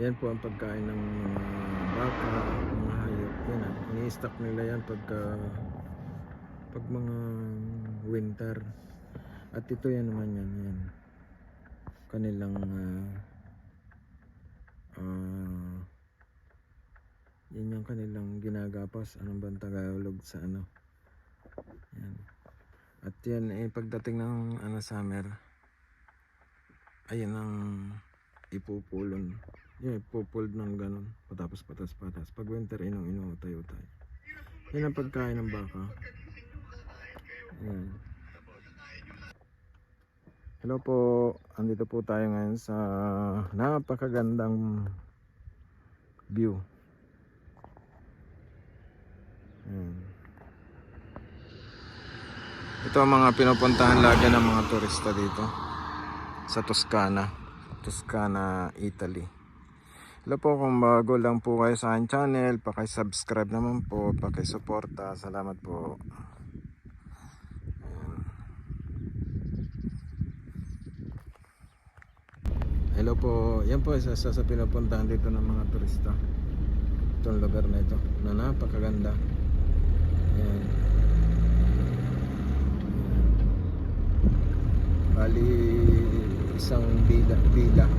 Yan po ang pagkain ng mga baka, mga hayop. Yan ah. Ini-stock nila yan pagka pag mga winter. At ito yan naman yan. yan. Kanilang ah ah, yan yung kanilang ginagapas. Anong bang Tagalog sa ano? Yan. At yan eh pagdating ng ano summer ayun ang ipupulon. Yan, ipupuld ng ganun. Patapos patas patas. Pag winter inong ino tayo tayo. Yan ang pagkain ng baka. Yan. Hello po. Andito po tayo ngayon sa napakagandang view. Yan. Ito ang mga pinupuntahan lagi ng mga turista dito sa Toscana. Toscana, Italy. Hello po kung bago lang po kayo sa aking channel, paki-subscribe naman po, paki-suporta. Salamat po. Hello po. Yan po isa sa, sa pinupuntahan dito ng mga turista. Itong lugar na ito na napakaganda. Ayan. Bali isang bila, bila.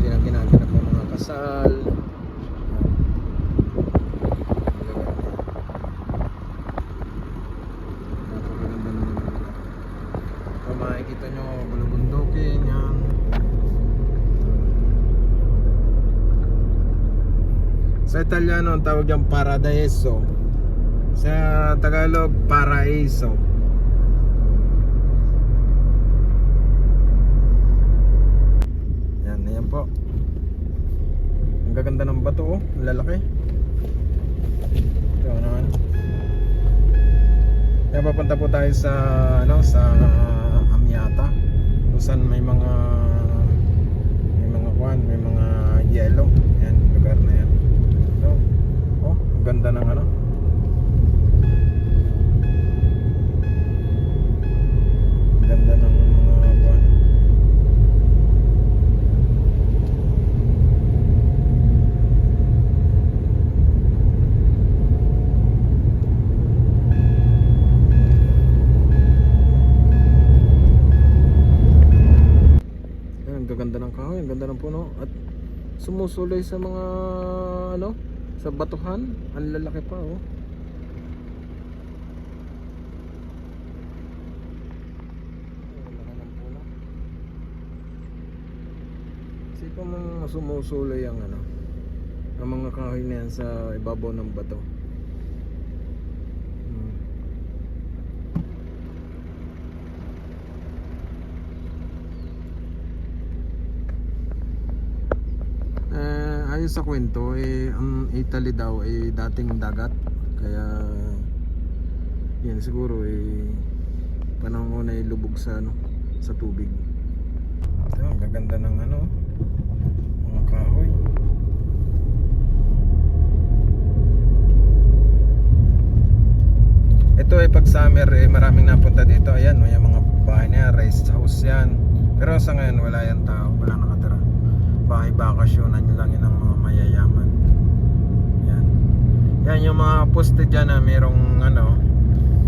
Yan ang ginaganap kasal. Napakaganda ng lugar. Kung makikita. Sa Italiano, ang tawag yung paradiso. Sa Tagalog, paraiso. Yan, ayan po. Ang gaganda ng bato, oh. Lalaki. Ito naman. Kaya papunta po tayo sa, ano, sa Amiata. Kung saan may mga may mga kwan, may mga yellow. Yan, lugar na yan. So, oh, ganda ng ano. Sumusuloy sa mga ano, sa batuhan. Ang lalaki pa oh. Puno. Sipa mong sumusuloy ang ano, ang mga kahoy na yan sa ibabaw ng bato. Hmm. Eh, ayon sa kwento, eh, ang Italy daw ay dating dagat. Kaya, yan siguro eh, panahon ay lubog sa, ano, sa tubig. Ito, ang gaganda ng ano, mga kahoy. Ito ay pag summer eh, maraming napunta dito. Ayan, may mga bahay na rest house yan. Pero sa ngayon wala yan tao, wala nakatira bahay bakasyonan nyo lang yun ang mga yan yung mga poste dyan na merong ano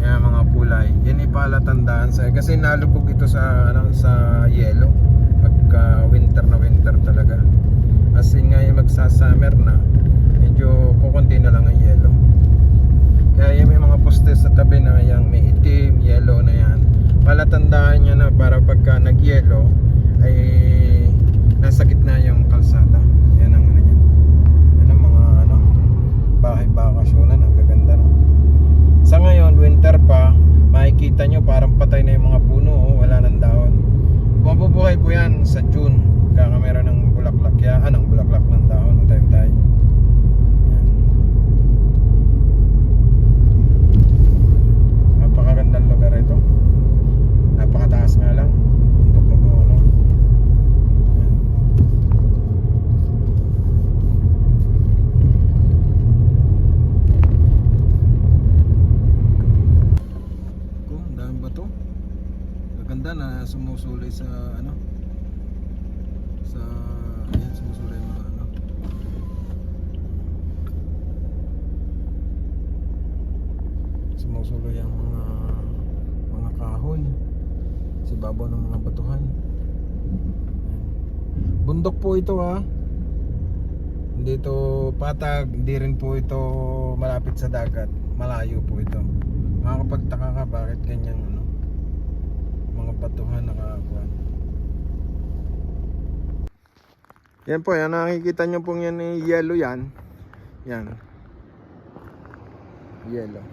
yan mga kulay. Yan ipalatandaan sa kasi nalubog ito sa ano, sa yellow pagka winter na winter talaga. As in nga yung magsa-summer na medyo kukunti na lang ang yellow kaya yung may mga poste sa tabi na yan may itim, yellow na yan. Palatandaan nyo na para pagka nag-yellow ay nasa gitna yung kalsada. Yan ang ano niya. Yan ang mga ano, bahay bakasyonan. Ang gaganda no. Sa ngayon, winter pa, makikita nyo parang patay na yung mga puno. Oh, wala nang dahon. Mabubuhay po yan sa June. sumusulay sa ano? Sa ayan sumusulay mga ano? Sumusulay ang mga mga kahoy. Si babaw ng mga batuhan. Bundok po ito ha? Hindi ito patag hindi rin po ito malapit sa dagat. Malayo po ito. Makakapagtaka ka bakit ganyan ano mga batuhan yan po, yan nakikita nyo pong yan eh, yellow yan. Yan. Yellow.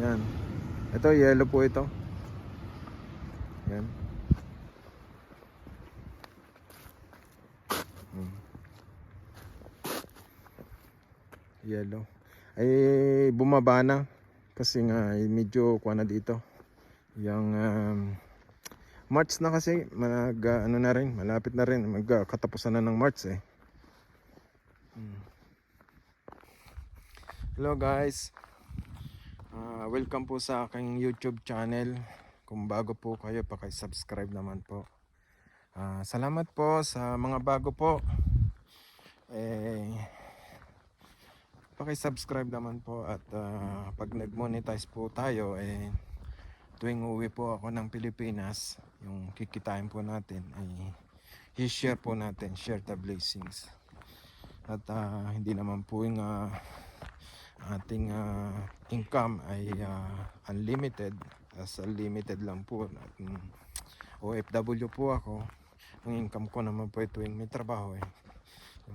Yan. Ito, yellow po ito. Yan. Hmm. Yellow. Ay, bumaba na. Kasi nga, eh, medyo kuha na dito. Yung, um, March na kasi, mag, ah, ano na rin, malapit na rin. Mag, ah, katapusan na ng March eh. Hmm. Hello guys. Ah, welcome po sa aking YouTube channel. Kung bago po kayo, paki-subscribe naman po. Ah, salamat po sa mga bago po. Eh, paki-subscribe naman po at ah, pag nag-monetize po tayo, eh, tuwing uwi po ako ng Pilipinas, yung kikitain po natin ay i-share po natin, share the blessings. At ah, hindi naman po yung ah, ating ah, income ay ah, unlimited. As unlimited lang po. At mm, OFW po ako. Ang income ko naman po ay tuwing may trabaho eh.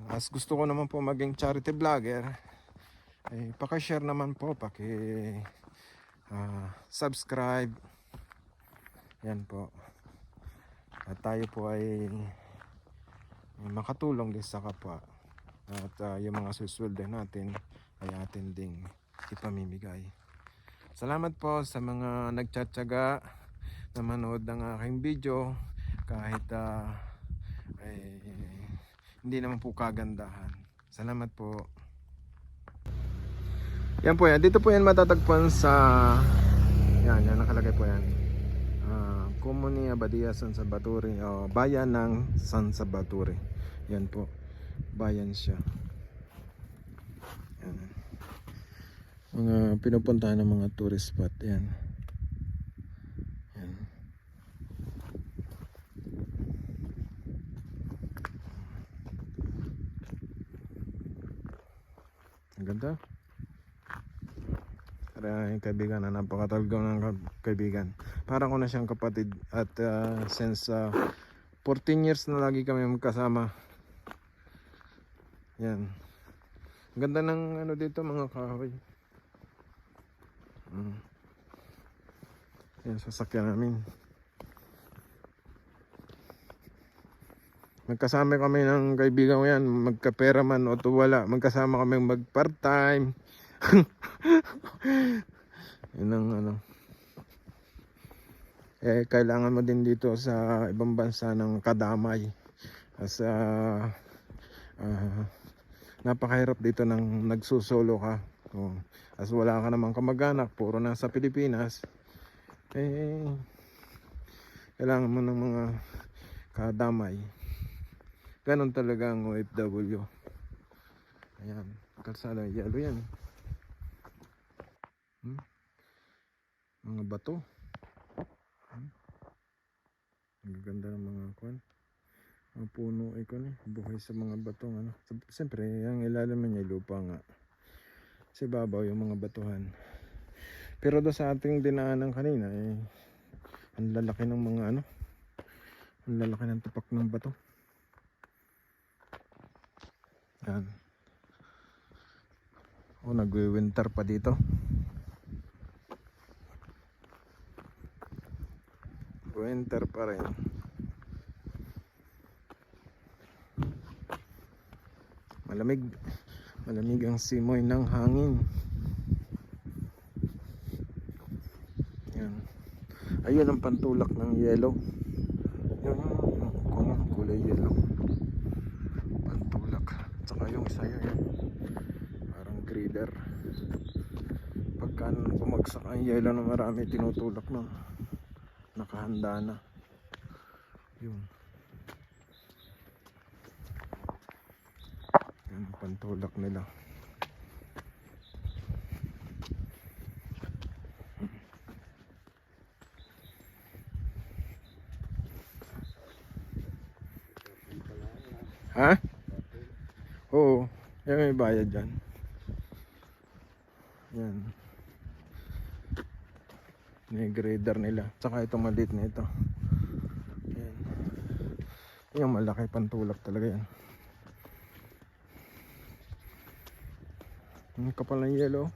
As gusto ko naman po maging charity vlogger eh paki-share naman po paki ah, subscribe yan po at tayo po ay makatulong din sa kapwa at ah, yung mga susweldo natin ay atin ding ipamimigay. Salamat po sa mga nagtsatsaga na manood ng aking video kahit ah, eh, hindi naman po kagandahan. Salamat po. Yan po yan. Dito po yan matatagpuan sa yan, yan nakalagay po yan. Uh, Komuni Abadia San Salvatore o bayan ng San Salvatore. Yan po. Bayan siya. Yan. Mga pinupuntahan ng mga tourist spot. Yan. Yan. Ang ganda. Para yung kaibigan na napakatalgaw ng ka- kaibigan. Parang ko na siyang kapatid at uh, since uh, 14 years na lagi kami magkasama. Yan. Ganda ng ano dito mga kahoy. Mm. Yan sasakyan namin. Magkasama kami ng kaibigan ko yan, magkapera man o to wala. Magkasama kami mag part-time. Yun ang ano. Eh, kailangan mo din dito sa ibang bansa ng kadamay. As ah, ah, napakahirap dito ng nagsusolo ka. Oh. As wala ka namang kamag-anak, puro nasa Pilipinas. Eh, kailangan mo ng mga kadamay. Ganon talaga ang OFW. Ayan, kalsada yellow yan. Hmm? Mga bato. Hmm? Ang ganda ng mga kwan. Mga puno ay kwan eh. Buhay sa mga batong ano. Siyempre, ang ilalim niya lupa nga. Sa babaw yung mga batuhan. Pero do sa ating dinaanan kanina eh ang lalaki ng mga ano. Ang lalaki ng tupak ng bato. Yan. Oh, nagwi-winter pa dito. Winter pa rin. Malamig. Malamig ang simoy ng hangin. Yan. Ayun ang pantulak ng yellow. Yun kung kulay yellow. Pantulak. Tsaka yung isa yun. Parang grader. Pagka bumagsak ang yellow na marami tinutulak na nakahanda na yun yun ang pantulak nila Ha? Oo. Yan may bayad dyan. Yan. May grader nila. Tsaka ito maliit na ito. Yan. Yung malaki pantulak talaga yan. Ang kapal ng yellow.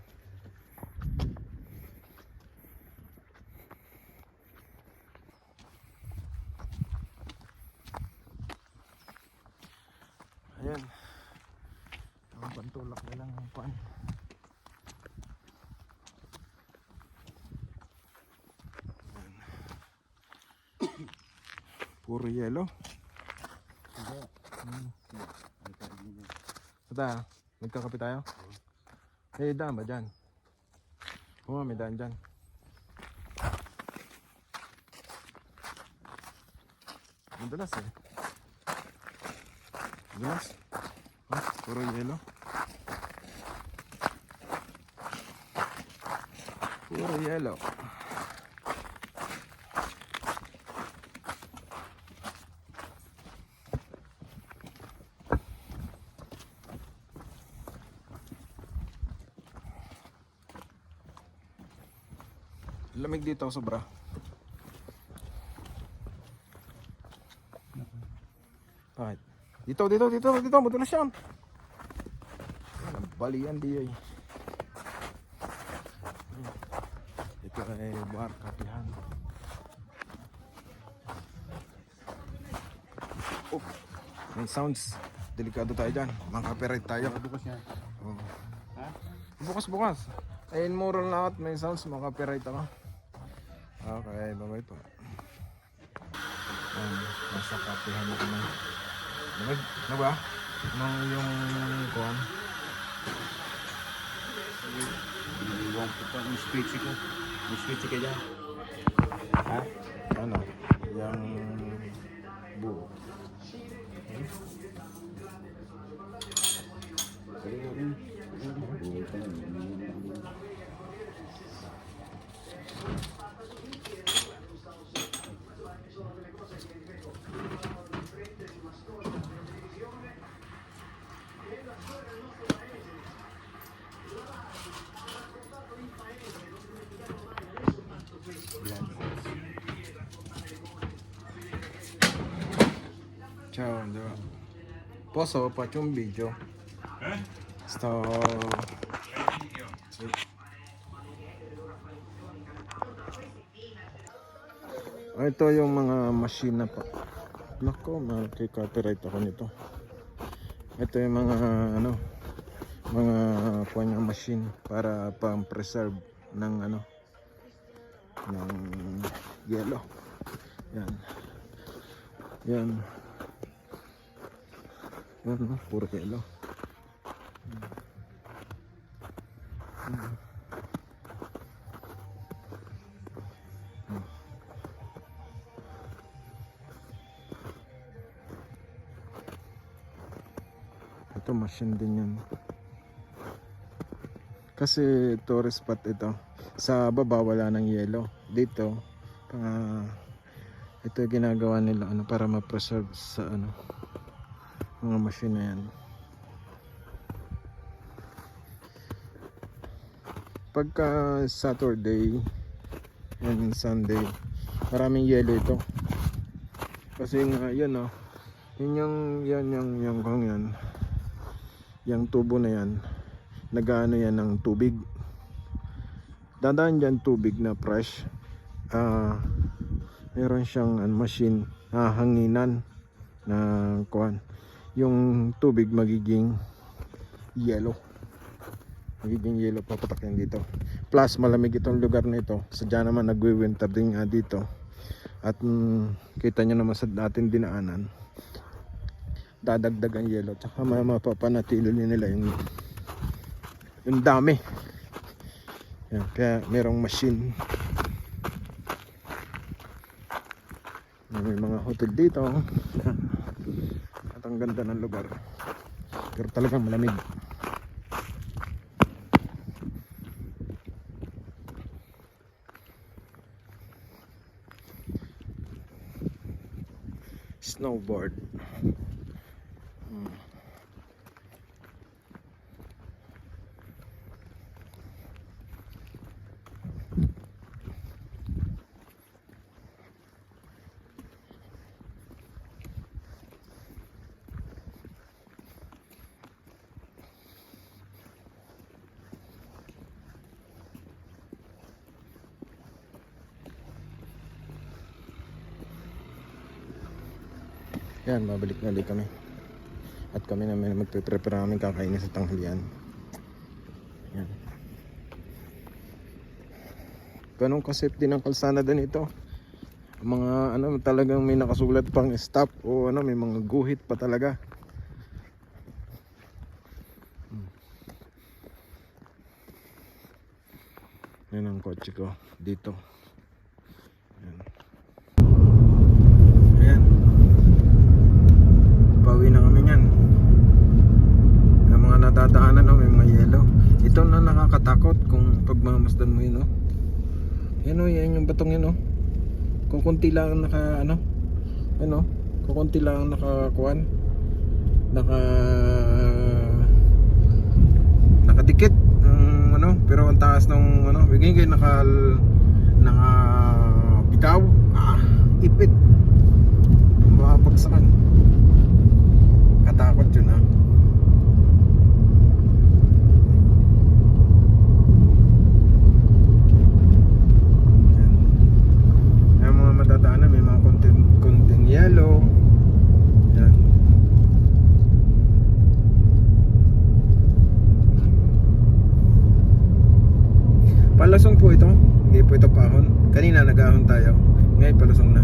Ayan. Ang pantulak nilang pan. Ayan. Puro. Hmm. Bata, magkakape tayo? May daan ba dyan? Oo, may daan dyan. Madalas eh. Madalas. Ha? Puro yelo. Puro yelo. Lamig dito sobra. Bakit? Dito, dito, dito, dito, madulas yan. Balian di ay. Ito ay bar kapihan. Oh, may sounds. Delikado tayo dyan. Mga copyright tayo. Bukas yan. Oh. Ha? Bukas bukas. Ayun moral na out may sounds mga copyright ako. Okay, bye-bye po. Um, nasa kapihan ako na. Ano, ano ba? Anong yung kuhan? Iwan ko pa yung speech ko. Yung speech ka dyan. Ha? Ano? Yung buo. Ciao, Posso faccio un video? Sto... Ito yung mga machine na pa. Nako, makikopyright ako nito. Ito yung mga ano, mga kuha machine para pang-preserve ng ano, ng yellow. Yan. Yan. Yan, no? puro yellow. Ito machine din yan. Kasi tourist spot ito. Sa baba wala ng yellow. Dito, pang ito yung ginagawa nila ano para ma-preserve sa ano mga machine na yan. Pagka Saturday and Sunday, maraming yellow ito. Kasi nga yan oh, yun yung yan yung yung kung yan. Yung tubo na yan, nagaano yan ng tubig. Dadaan dyan tubig na fresh. Ah, meron siyang ano, machine na hanginan na kuan yung tubig magiging yellow. Magiging yellow papatak yan dito. Plus malamig itong lugar na ito. Sadya naman nagwi-winter din nga dito. At mm, kita nyo naman sa ating dinaanan dadagdag ang yellow. Tsaka mapapanatili nila yung yung dami. Yan, kaya merong machine. May mga hotel dito ang ganda ng lugar. Pero talagang malamig. Snowboard Yan, babalik na ulit kami. At kami naman magpe-prepare namin kakainin sa tanghalian. Yan. Ganun kasip din ang kalsada din ito. Mga ano talagang may nakasulat pang stop o ano may mga guhit pa talaga. Hmm. Yan ang kotse ko dito. Yan. Ayan. Pauwi na kami niyan. Yung mga nadadaanan, no, may mga yelo. Ito na nakakatakot kung pagmamasdan mo yun, no? Yan o, yan yung batong yun, no? Kung konti lang ang naka, ano? Ano? Kung konti lang ang nakakuan. Naka... Nakadikit. Um, ano? Pero ang taas ng, ano? Bigay kayo naka... Naka... Bitaw. Ah! Ipit. Mabagsakan. Katakot yun ah. Yan. Yan mga matadaanan, may mga konting, konting yellow. Yan. Palasong po ito. Hindi po ito pahon. Kanina nag-ahon tayo. Ngayon palasong na.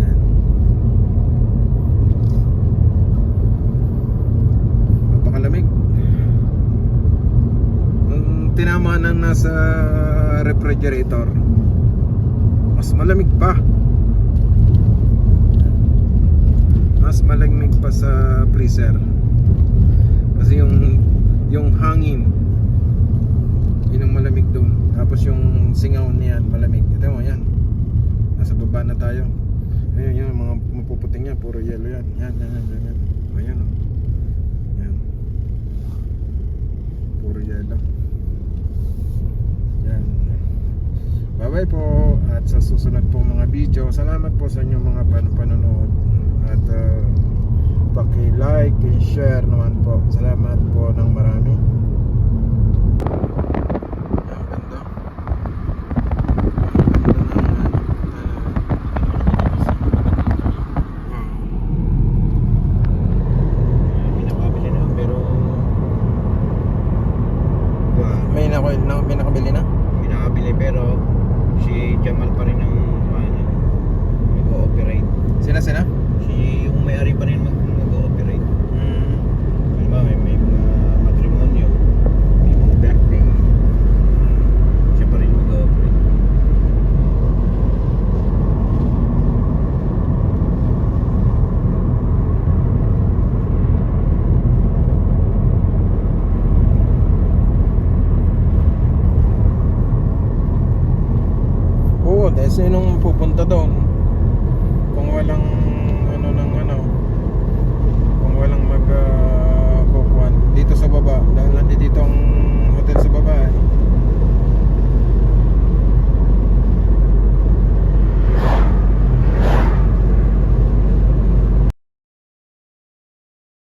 Yan. Napakalamig. Nung tinama ng nasa refrigerator, mas malamig pa. Mas malamig pa sa freezer. Kasi yung yung hangin yun ang malamig doon. Tapos yung singaw niyan malamig. Ito mo yan. Nasa baba na tayo. Ayun, yun, mga mapuputing yan, puro yellow yan. Yan, yan, yan, yan. yan. Ayan, oh. Yan. Puro yellow. Yan. Bye-bye po. At sa susunod po mga video, salamat po sa inyong mga pan panonood. At uh, paki-like and share naman po. Salamat po ng marami.